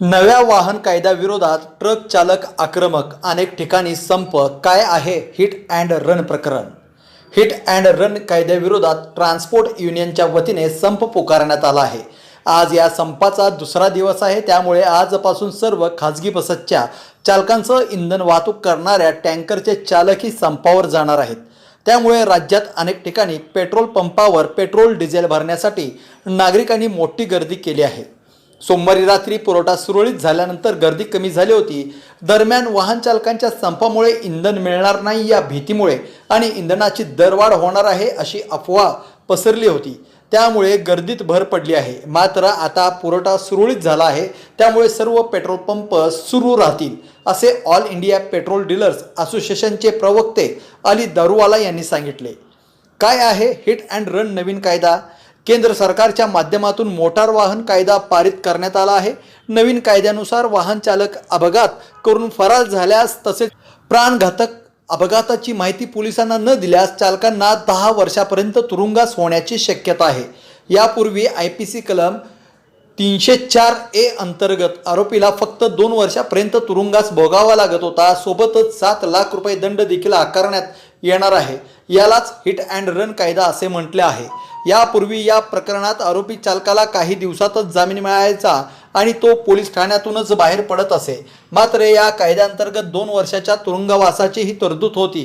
नव्या वाहन कायद्याविरोधात ट्रक चालक आक्रमक अनेक ठिकाणी संप काय आहे हिट अँड रन प्रकरण? हिट अँड रन कायद्याविरोधात ट्रान्सपोर्ट युनियनच्या वतीने संप पुकारण्यात आला आहे. आज या संपाचा दुसरा दिवस आहे त्यामुळे आजपासून सर्व खाजगी बसच्या चालकांसह इंधन वाहतूक करणाऱ्या टँकरचे चालकही संपावर जाणार आहेत. त्यामुळे राज्यात अनेक ठिकाणी पेट्रोल पंपावर पेट्रोल डिझेल भरण्यासाठी नागरिकांनी मोठी गर्दी केली आहे. सोमवारी रात्री पुरवठा सुरळीत झाल्यानंतर गर्दी कमी झाली होती. दरम्यान वाहन चालकांच्या संपामुळे इंधन मिळणार नाही या भीतीमुळे आणि इंधनाची दरवाढ होणार आहे अशी अफवा पसरली होती. त्यामुळे गर्दीत भर पडली आहे. मात्र आता पुरवठा सुरळीत झाला आहे. त्यामुळे सर्व पेट्रोल पंप सुरू राहतील असे ऑल इंडिया पेट्रोल डीलर्स असोसिएशनचे प्रवक्ते अली दारुवाला यांनी सांगितले. काय आहे हिट अँड रन नवीन कायदा? केंद्र सरकारच्या माध्यमातून मोटार वाहन कायदा पारित करण्यात आला आहे. नवीन कायद्यानुसार वाहन चालक अपघात करून फरार झाल्यास तसेच प्राणघातक अपघाताची माहिती पोलिसांना न दिल्यास चालकांना दहा वर्षापर्यंत तुरुंगास होण्याची शक्यता आहे. यापूर्वी आय पी सी कलम तीनशे चार ए अंतर्गत आरोपीला फक्त दोन वर्षापर्यंत तुरुंगास भोगावा लागत होता. सोबतच सात लाख रुपये दंड देखील आकारण्यात येणार आहे. यालाच हिट अँड रन कायदा असे म्हटले आहे. यापूर्वी या प्रकरणात आरोपी चालकाला काही दिवसातच जामीन मिळायचा आणि तो पोलीस ठाण्यातूनच बाहेर पडत असे. मात्र या कायद्याअंतर्गत दोन वर्षाच्या तुरुंगवासाची ही तरतूद होती.